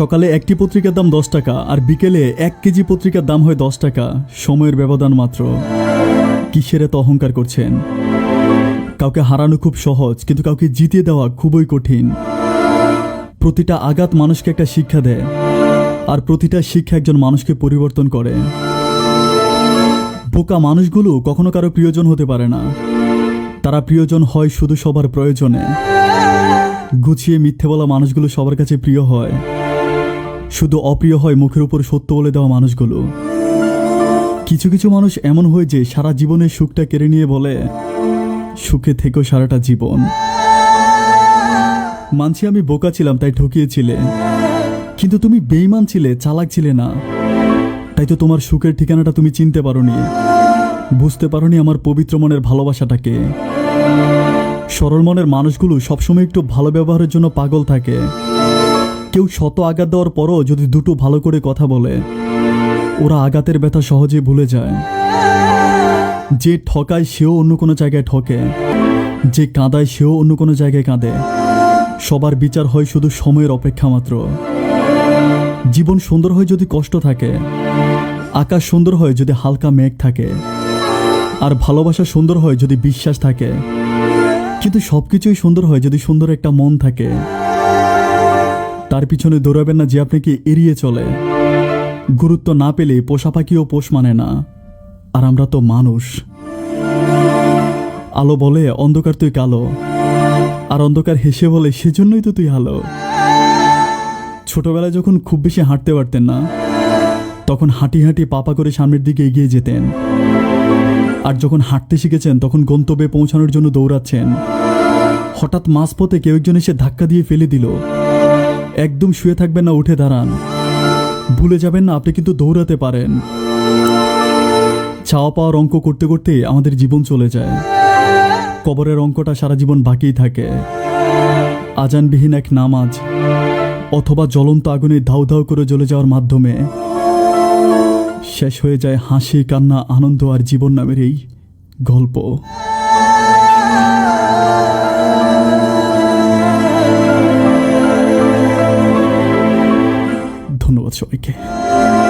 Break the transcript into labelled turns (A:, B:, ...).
A: সকালে একটি পত্রিকার দাম দশ টাকা আর বিকেলে এক কেজি পত্রিকার দাম হয় দশ টাকা। সময়ের ব্যবধান মাত্র। কিসের এত অহংকার করছেন? কাউকে হারানো খুব সহজ, কিন্তু কাউকে জিতিয়ে দেওয়া খুবই কঠিন। প্রতিটা আঘাত মানুষকে একটা শিক্ষা দেয়, আর প্রতিটা শিক্ষা একজন মানুষকে পরিবর্তন করে। বোকা মানুষগুলো কখনো কারও প্রিয়জন হতে পারে না। তারা প্রিয়জন হয় শুধু সবার প্রয়োজনে। গুছিয়ে মিথ্যে বলা মানুষগুলো সবার কাছে প্রিয় হয়। শুধু অপ্রিয় হয় মুখের উপর সত্য বলে দেওয়া মানুষগুলো। কিছু কিছু মানুষ এমন হয় যে সারা জীবনের সুখটা কেড়ে নিয়ে বলে, সুখে থেকেও সারাটা জীবন। মানছি আমি বোকা ছিলাম, তাই ঠকিয়েছিলে। কিন্তু তুমি বেইমান ছিলে, চালাক ছিলে না। তাই তো তোমার সুখের ঠিকানাটা তুমি চিনতে পারোনি। বুঝতে পারোনি আমার পবিত্র মনের ভালোবাসাটাকে। সরল মনের মানুষগুলো সবসময় একটু ভালো ব্যবহারের জন্য পাগল থাকে। কেউ শত আঘাত দেওয়ার পরও যদি দুটো ভালো করে কথা বলে, ওরা আঘাতের ব্যথা সহজে ভুলে যায়। যে ঠকায় সেও অন্য কোনো জায়গায় ঠকে, যে কাঁদায় সেও অন্য কোনো জায়গায় কাঁদে। সবার বিচার হয় শুধু সময়ের অপেক্ষা মাত্র। জীবন সুন্দর হয় যদি কষ্ট থাকে, আকাশ সুন্দর হয় যদি হালকা মেঘ থাকে, আর ভালোবাসা সুন্দর হয় যদি বিশ্বাস থাকে। কিন্তু সব কিছুই সুন্দর হয় যদি সুন্দর একটা মন থাকে। তার পিছনে দৌড়াবেন না যে আপনাকে এড়িয়ে চলে। গুরুত্ব না পেলে পোষা পাখিও পোষ মানে না। আর আমরা তো মানুষ। আলো বলে অন্ধকার তুই কালো। আর অন্ধকার হেসে বলে সেজন্যই তো তুই আলো ছোটবেলায় যখন খুব বেশি হাঁটতে পারতেন না, তখন হাঁটি হাঁটি পাপা করে সামনের দিকে এগিয়ে যেতেন। আর যখন হাঁটতে শিখেছেন, তখন গন্তব্যে পৌঁছানোর জন্য দৌড়াচ্ছেন। হঠাৎ মাঝপথে কেউ একজন এসে ধাক্কা দিয়ে ফেলে দিল। একদম শুয়ে থাকবেন না, উঠে দাঁড়ান। ভুলে যাবেন না, আপনি কিন্তু দৌড়াতে পারেন। চাওয়া পাওয়ার অঙ্ক করতে করতে আমাদের জীবন চলে যায়। কবরের অঙ্কটা সারা জীবন বাকিই থাকে। আজানবিহীন এক নামাজ অথবা জ্বলন্ত আগুনে ধাউ ধাউ করে জ্বলে যাওয়ার মাধ্যমে শেষ হয়ে যায় হাসি, কান্না, আনন্দ আর জীবন নামের এই গল্প। সবাইকে